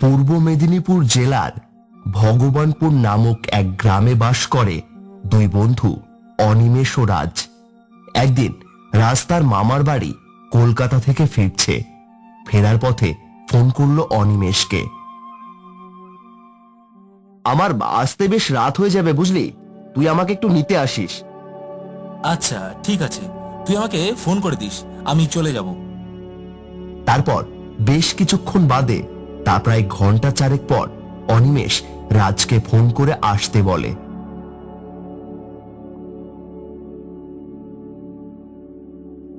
পূর্ব মেদিনীপুর জেলার ভগবানপুর নামক এক গ্রামে বাস করে দুই বন্ধু অনিমেষ ও রাজ। একদিন রাস্তার মামার বাড়ি কলকাতা থেকে ফিরছে। ফেরার পথে ফোন করল অনিমেষকে। আমার আসতে বেশ রাত হয়ে যাবে বুঝলি। তুই আমাকে একটু নিতে আসিস। আচ্ছা ঠিক আছে। তুই আমাকে ফোন করে দিস। আমি চলে যাব। তারপর বেশ কিছুক্ষণ বাদে তা প্রায় ঘণ্টা চারেক পর অনিমেষ রাজকে ফোন করে আসতে বলে।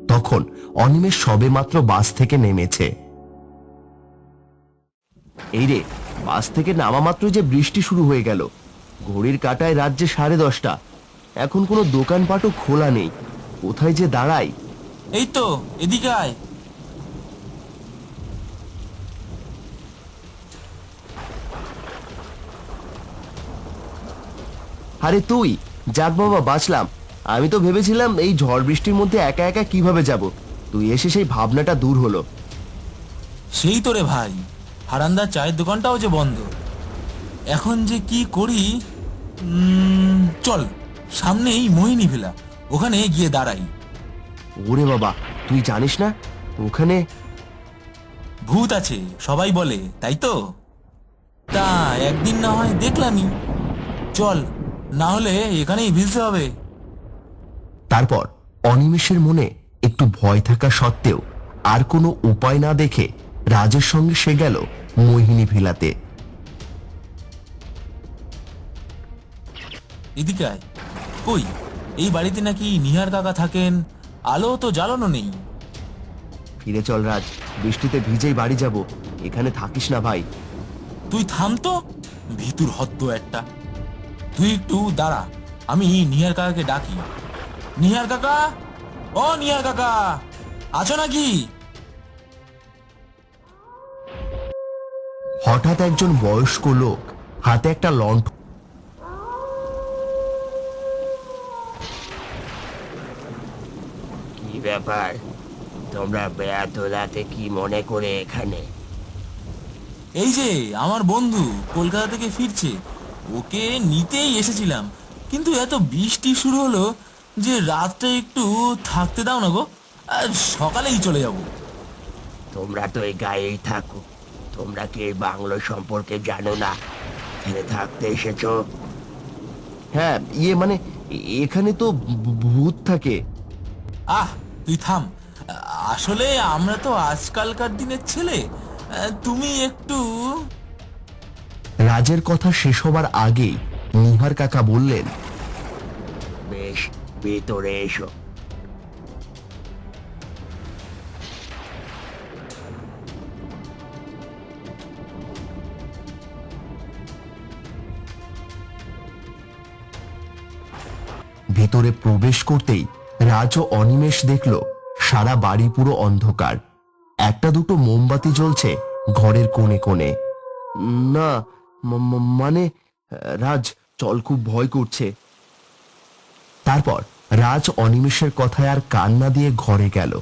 তখন অনিমেষ সবেমাত্র বাস থেকে নেমেছে। এই রে, বাস থেকে নামা মাত্র যে বৃষ্টি শুরু হয়ে গেল। ঘড়ির কাটায় রাত যে সাড়ে দশটা। এখন কোনো দোকানপাটও খোলা নেই। কোথায় যে দাঁড়াই এই তো, এদিকে আয়। আরে তুই যাক বাবা বাঁচলাম। আমি তো ভেবেছিলাম এই ঝড় বৃষ্টির মধ্যে একা একা কীভাবে যাব। তুই এসে সেই ভাবনাটা দূর হলো। সেই তো রে ভাই হারান্দার চায়ের দোকানটাও যে বন্ধ। এখন যে কি করি চল সামনেই মোহিনী ভিলা ওখানে গিয়ে দাঁড়াই। ওরে বাবা তুই জানিস না ওখানে ভূত আছে সবাই বলে তাই তো? তা একদিন না হয় দেখলামই। চল না হলে এখানেই ভিজতে হবে। তারপর অনিমেষের মনে একটু ভয় থাকা সত্ত্বেও আর কোনো উপায় না দেখে রাজের সঙ্গে সে গেল মোহিনী ভিলাতে। এদিকে আয়। কই এই বাড়িতে নাকি নিহার কাকা থাকেন? আলো তো জ্বালানো নেই। ফিরে চল রাজ বৃষ্টিতে ভিজেই বাড়ি যাব। এখানে থাকিস না ভাই। তুই থাম তো। ভিতুর হদ্দ একটা। তুই একটু দাঁড়া আমি নিহার কাকাকে ডাকি। নিহার কাকা? ও নিহার কাকা আছো নাকি? হঠাৎ একজন বয়স্ক লোক হাতে একটা লণ্ঠ কি ব্যাপার? তোমরা বেয়াত রাতে কি মনে করে এখানে? এই যে আমার বন্ধু কলকাতা থেকে ফিরছে। ওকে নিতেই এসেছিলাম। কিন্তু এত বৃষ্টি শুরু হলো যে রাতটা একটু থাকতে দাও না গো আর সকালেই চলে যাব। তোমরা তো এই গায়েই থাকো তোমরা কি এই বাংলো সম্পর্কে জানো না? এখানে থাকতে এসেছ? হ্যাঁ ইয়ে মানে এখানে তো ভূত থাকে। আহ তুই থাম। আসলে আমরা তো আজকালকার দিনের ছেলে। তুমি একটু রাজের কথা শেষ হবার আগেই নিহার কাকা বললেন, বেশ, ভেতরে এসো। ভেতরে প্রবেশ করতেই রাজ ও অনিমেষ দেখল, সারা বাড়ি পুরো অন্ধকার। একটা দুটো মোমবাতি জ্বলছে ঘরের কোণে কোণে। না মানে রাজ চল খুব ভয় করছে। তারপর রাজ অনিমেষের কথায় আর কান্না দিয়ে ঘরে গেল।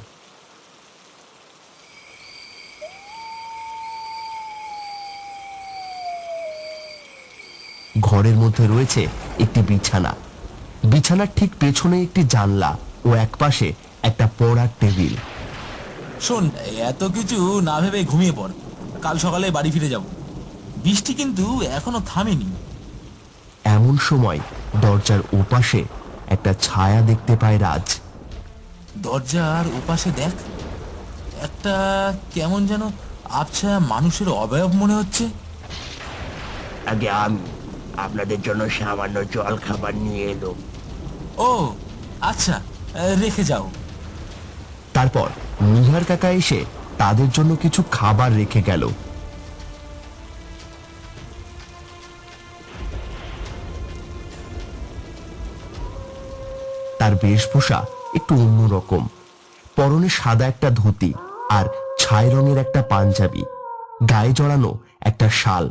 ঘরের মধ্যে রয়েছে একটি বিছানা। বিছানার ঠিক পেছনে একটি জানলা ও একপাশে একটা পড়ার টেবিল। শোন, এত কিছু না ভেবে ঘুমিয়ে পড়। কাল সকালে বাড়ি ফিরে যাব। বৃষ্টি কিন্তু এখনও থামেনি। এমন সময় দরজার ওপাশে একটা ছায়া দেখতে পায় রাজ। দরজার ওপাশে দেখ একটা কেমন যেন আবছা মানুষের অবয়ব মনে হচ্ছে। আগে আমি আপনাদের জন্য সামান্য জল খাবার নিয়ে এলো ও আচ্ছা রেখে যাও। তারপর নিহার কাকা এসে তাদের জন্য কিছু খাবার রেখে গেল। তার বেশভূষা একটু অন্যরকম পরনে সাদা একটা ধুতি আর ছাই রঙের একটা পাঞ্জাবি। গায়ে জড়ানো একটা শাল।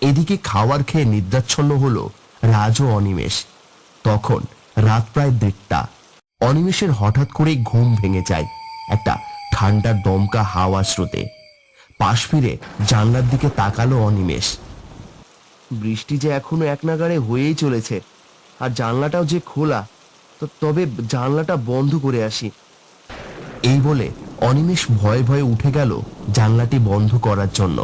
এদিকে খাওয়ার খেয়ে নিদ্রাচ্ছন্ন হলো রাজ ও অনিমেষ। তখন রাত প্রায় দেড়টা। অনিমেষের হঠাৎ করেই ঘুম ভেঙে যায় একটা ঠান্ডার দমকা হাওয়া স্রোতে। পাশ ফিরে জানলার দিকে তাকালো অনিমেষ। বৃষ্টি যে এখনও এক নাগাড়ে হয়েই চলেছে, আর জানলাটাও যে খোলা তবে জানলাটা বন্ধ করে আসি। এই বলে অনিমেষ ভয়ে ভয়ে উঠে গেল জানলাটি বন্ধ করার জন্য।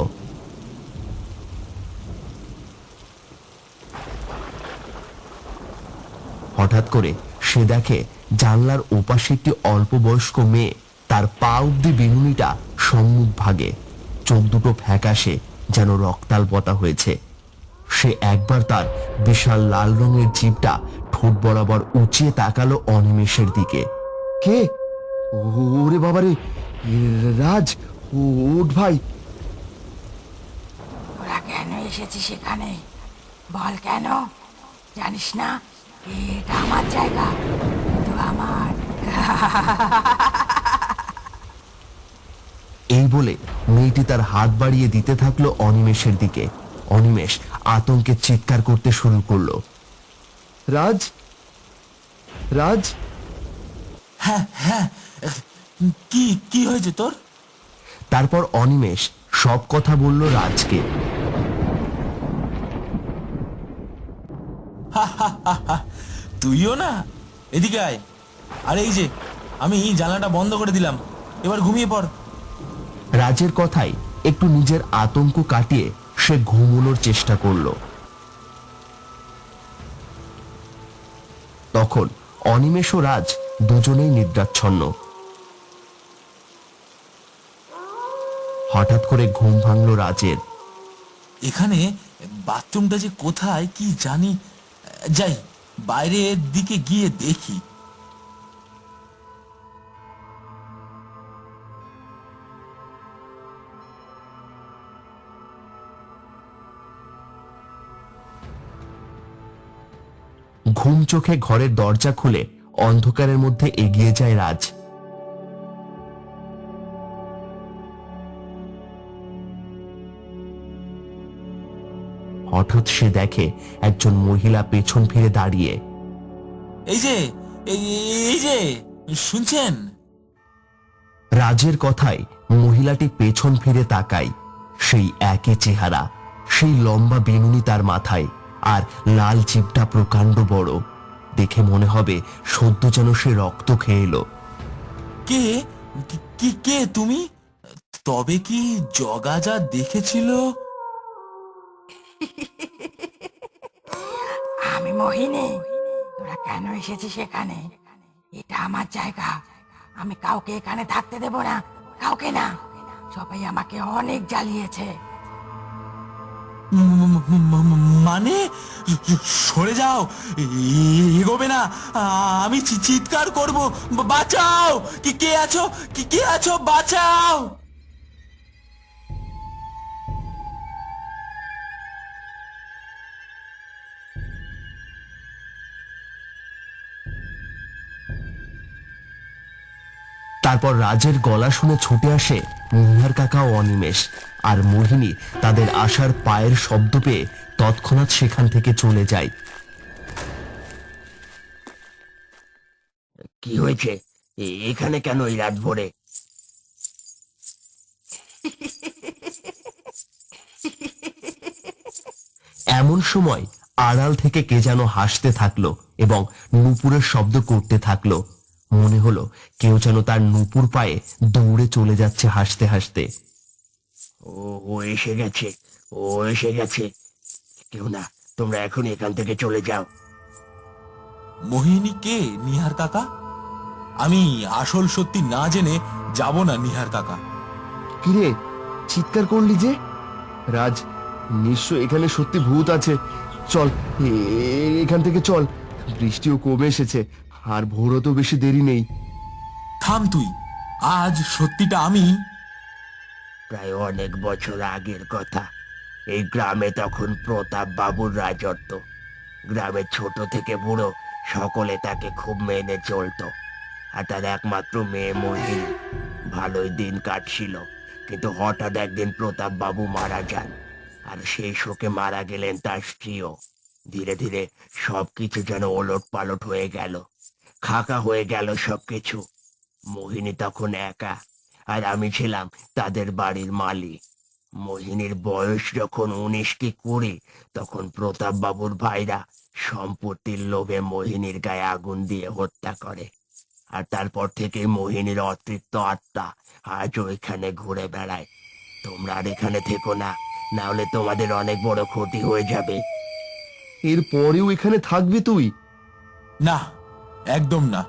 হঠাৎ করে সে দেখে জানলার ওপাশে একটি অল্প বয়স্ক মেয়ে, তার পা অব্দি বিনুনিটা সম্মুখ ভাগে, চোখ দুটো ফ্যাকাশে যেন রক্তাল পতা হয়েছে। সে একবার তার বিশাল লাল রঙের জিভটা ঠোঁট বরাবর উঁচিয়ে তাকালো অনিমেষের দিকে। কে? ওরে বাবারে রাজ ওঠ ভাই। তোরা কেন এসেছিস এখানে বল কেন? জানিস না? এটা আমার জায়গা কিন্তু আমার। এই বলে মেয়েটি তার হাত বাড়িয়ে দিতে থাকল অনিমেষের দিকে। অনিমেষ আতঙ্কে চিৎকার করতে শুরু করল। রাজ? রাজ? হ্যাঁ হ্যাঁ। কি কি হয়েছে তোর? তারপর অনিমেষ সব কথা বলল রাজকে। তুইও না? এদিকে আয়। আর এই যে আমি জানলাটা বন্ধ করে দিলাম। এবার ঘুমিয়ে পড়। রাজের কথাই একটু নিজের আতঙ্ক কাটিয়ে সে ঘুমোনোর চেষ্টা করল। তখন অনিমেষ ও রাজ দুজনেই নিদ্রাচ্ছন্ন। হঠাৎ করে ঘুম ভাঙলো রাজের। এখানে বাথরুমটা যে কোথায়, কি জানি, যাই, বাইরের দিকে গিয়ে দেখি। ঘুম চোখে ঘরের দরজা খুলে অন্ধকারের মধ্যে এগিয়ে যায় রাজ। হঠাৎ সে দেখে একজন মহিলা পেছন ফিরে দাঁড়িয়ে। এই যে এই যে শুনছেন? রাজের কথায় মহিলাটি পেছন ফিরে তাকায়। সেই একই চেহারা সেই লম্বা বেনুনি তার মাথায়। আর লাল জিভটা প্রকাণ্ড বড়। দেখে মনে হবে সদ্য যেন সে রক্ত খেয়ে এলো। কে? কি- কি তুমি? তবে কি জগা যা দেখেছিল? আমি মোহিনী। তোরা কেন এসেছিস এখানে এটা আমার জায়গা। আমি কাউকে এখানে থাকতে দেব না কাউকে না। সবাই আমাকে অনেক জ্বালিয়েছে। মানে সরে যাও। এগোবে না। আমি চিৎকার করব। বাঁচাও! কি কে আছো? কি কে আছো? বাঁচাও! তারপর রাজের গলা শুনে ছুটে আসে নিহার কাকা অনিমেষ আর মোহিনী তাদের আসার পায়ের শব্দ পেয়ে তৎক্ষণাৎ সেখান থেকে চলে যায়। কি হয়েছে? এখানে কেন এই রাত ভোরে? এমন সময় আড়াল থেকে কে যেন হাসতে থাকল এবং নুপুরের শব্দ করতে থাকল। মনে হলো কেউ যেন তার নুপুর পায়ে দৌড়ে চলে যাচ্ছে হাসতে হাসতে। ও ও এসে গেছে ও এসে গেছে। কেউ না তোমরা এখন এখান থেকে চলে যাও। মোহিনী কে নিহার কাকা? আমি আসল সত্যি না জেনে যাব না নিহার কাকা। কিরে চিৎকার করলি যে? রাজ নিশ্চয় এখানে সত্যি ভূত আছে। চল এ- এখান থেকে চল। বৃষ্টিও কমে এসেছে। আর ভোরও তো বেশি দেরি নেই। থাম তুই আজ সত্যিটা আমি। প্রায় অনেক বছর আগের কথা এই গ্রামে তখন প্রতাপ বাবুর রাজত্ব। গ্রামের ছোট থেকে বুড়ো সকলে তাকে খুব মেনে চলতো আর তার একমাত্র মেয়ে মোহিনী। ভালোই দিন কাটছিল কিন্তু হঠাৎ একদিন প্রতাপ বাবু মারা যান আর সেই শোকে মারা গেলেন তার স্ত্রীও। ধীরে ধীরে সবকিছু যেন ওলট পালট হয়ে গেল। খাকা হয়ে গেল সবকিছু। মোহিনী তখন একা আর আমি ছিলাম তাদের বাড়ির মালিক। মোহিনীর বয়স যখন উনিশ কি কুড়ি তখন প্রতাপ বাবুর ভাইরা সম্পত্তির লোভে মোহিনীর গায়ে আগুন দিয়ে হত্যা করে। আর তারপর থেকে মোহিনীর অতৃপ্ত আত্মা আজ ওইখানে ঘুরে বেড়ায়। তোমরা আর এখানে থেকো না না হলে তোমাদের অনেক বড় ক্ষতি হয়ে যাবে। এর পরেও এখানে থাকবি তুই? না একদম না।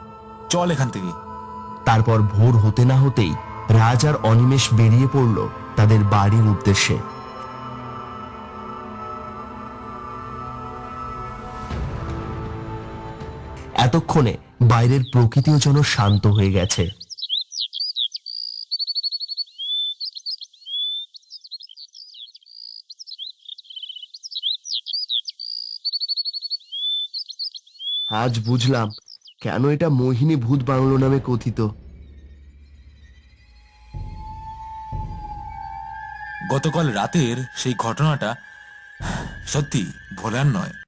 চল এখান থেকে। তারপর ভোর হতে না হতেই রাজ আর অনিমেষ বেরিয়ে পড়ল তাদের বাড়ির উদ্দেশ্যে। এতক্ষণে বাইরের প্রকৃতিও যেন শান্ত হয়ে গেছে। আজ বুঝলাম কেন এটা মোহিনী ভূত বাংলো নামে কথিত? গতকাল রাতের সেই ঘটনাটা সত্যি ভোলার নয়।